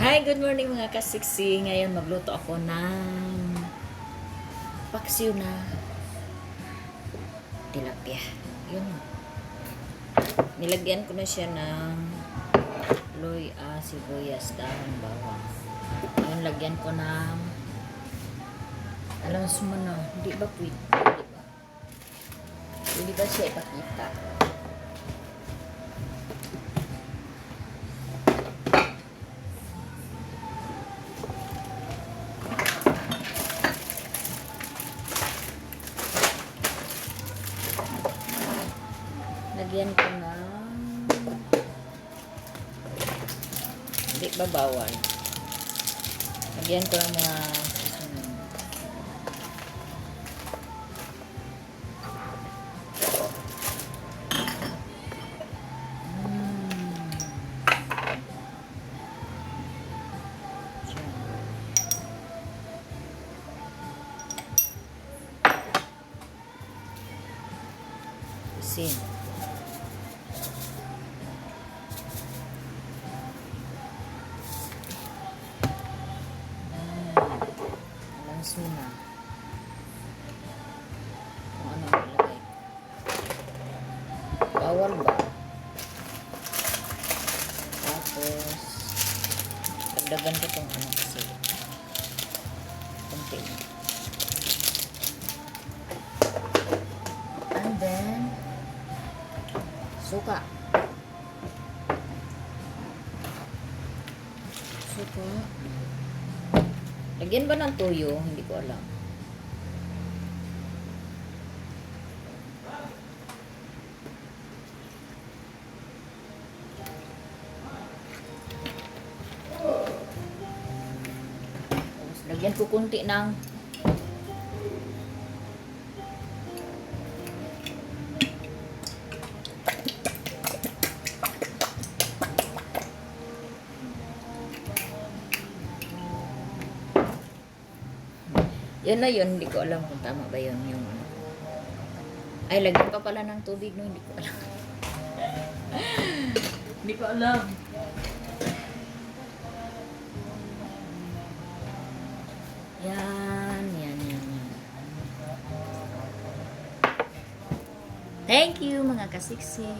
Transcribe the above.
Hi, good morning mga kasiksi. Ngayon magluto ako ng paksiw na tilapia. Yun. Nilagyan ko na siya ng loy, ah, sibuyas, dahon, bawang. Ngayon lagyan ko ng alam mo na, hindi ba pwede? Hindi ba? Hindi ba siya ipakita? Lagyan ko na hindi ba bawal? Lagyan ko ng mga hmm, mm. Siya. Sin. Lanso na. Kung ano ang ilagay. Bawal ba? Tapos, dagdagan ko tong ano kasi. Kunti na. And then, suka. Suka. Lagyan ba ng tuyo? Hindi ko alam. Tapos, Lagyan ko kunti ng Yun na yun, hindi ko alam kung tama ba yun yung ano. Ay, lagyan pa pala ng tubig no, hindi ko alam. hindi ko alam. Yan, yan, yan, yan. Thank you mga kasiksi.